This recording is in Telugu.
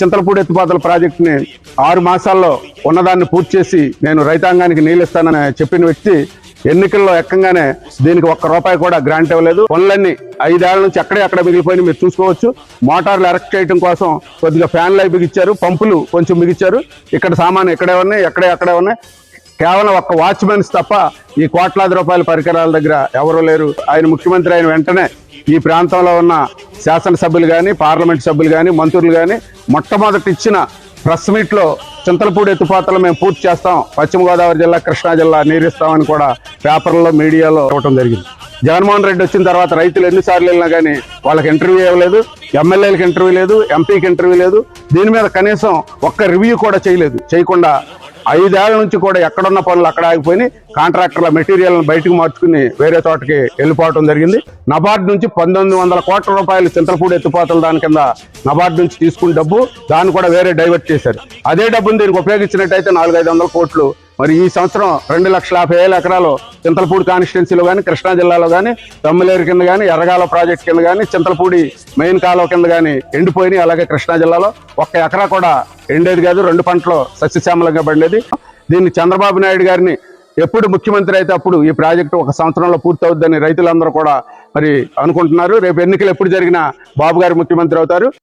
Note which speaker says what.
Speaker 1: చింతలపూడి ఎత్తుపాతల ప్రాజెక్టుని ఆరు మాసాల్లో ఉన్నదాన్ని పూర్తి చేసి నేను రైతాంగానికి నీళ్ళిస్తానని చెప్పిన వ్యక్తి ఎన్నికల్లో ఎక్కంగానే దీనికి ఒక్క రూపాయి కూడా గ్రాంట్ ఇవ్వలేదు. పనులన్నీ ఐదేళ్ళ నుంచి ఎక్కడే అక్కడ మిగిలిపోయి మీరు చూసుకోవచ్చు. మోటార్లు ఎరెక్ట్ చేయడం కోసం కొద్దిగా ఫ్యాన్లు అవి బిగిచ్చారు పంపులు కొంచెం మిగిచ్చారు ఇక్కడ సామాను ఇక్కడే ఉన్నాయి ఎక్కడే అక్కడే ఉన్నాయి. కేవలం ఒక్క వాచ్మెన్స్ తప్ప ఈ కోట్లాది రూపాయల పరికరాల దగ్గర ఎవరూ లేరు. ఆయన ముఖ్యమంత్రి అయిన వెంటనే ఈ ప్రాంతంలో ఉన్న శాసనసభ్యులు కానీ పార్లమెంట్ సభ్యులు కానీ మంత్రులు కానీ మొట్టమొదటి ఇచ్చిన ప్రెస్ మీట్లో చింతలపూడి ఎత్తుపాతలు మేము పూర్తి చేస్తాం. పశ్చిమ గోదావరి జిల్లా కృష్ణా జిల్లా నీరిస్తామని కూడా పేపర్లో మీడియాలో ఇవ్వటం జరిగింది. జగన్మోహన్ రెడ్డి వచ్చిన తర్వాత రైతులు ఎన్నిసార్లు వెళ్ళినా కానీ వాళ్ళకి ఇంటర్వ్యూ ఇవ్వలేదు. ఎమ్మెల్యేలకు ఇంటర్వ్యూ లేదు ఎంపీకి ఇంటర్వ్యూ లేదు. దీని మీద కనీసం ఒక్క రివ్యూ కూడా చేయలేదు. చేయకుండా ఐదేళ్ళ నుంచి కూడా ఎక్కడున్న పనులు అక్కడ ఆగిపోయి కాంట్రాక్టర్ల మెటీరియల్ బయటకు మార్చుకుని వేరే చోటకి వెళ్ళిపోవడం జరిగింది. నబార్డ్ నుంచి పంతొమ్మిది వందల కోట్ల రూపాయలు చింతలపూడి ఎత్తుపాతలు దాని కింద నబార్డ్ నుంచి తీసుకున్న డబ్బు దాన్ని కూడా వేరే డైవర్ట్ చేశారు. అదే డబ్బును దీనికి ఉపయోగించినట్టయితే నాలుగైదు వందల కోట్లు మరి ఈ సంవత్సరం రెండు లక్షల యాభై వేల ఎకరాలు చింతలపూడి కాన్స్టిట్యున్సీలో కానీ కృష్ణా జిల్లాలో కానీ తమ్మిలేరు కింద కానీ ఎర్రగాల ప్రాజెక్ట్ కింద కానీ చింతలపూడి మెయిన్ కాలువ కింద కానీ ఎండిపోయినాయి. అలాగే కృష్ణా జిల్లాలో ఒక్క ఎకరా కూడా ఎండేది కాదు. రెండు పంటలు సస్యశ్యామలంగా పడేది. దీన్ని చంద్రబాబు నాయుడు గారిని ఎప్పుడు ముఖ్యమంత్రి అయితే అప్పుడు ఈ ప్రాజెక్టు ఒక సంవత్సరంలో పూర్తవుద్దని రైతులందరూ కూడా మరి అనుకుంటున్నారు. రేపు ఎన్నికలు ఎప్పుడు జరిగినా బాబు గారు ముఖ్యమంత్రి అవుతారు.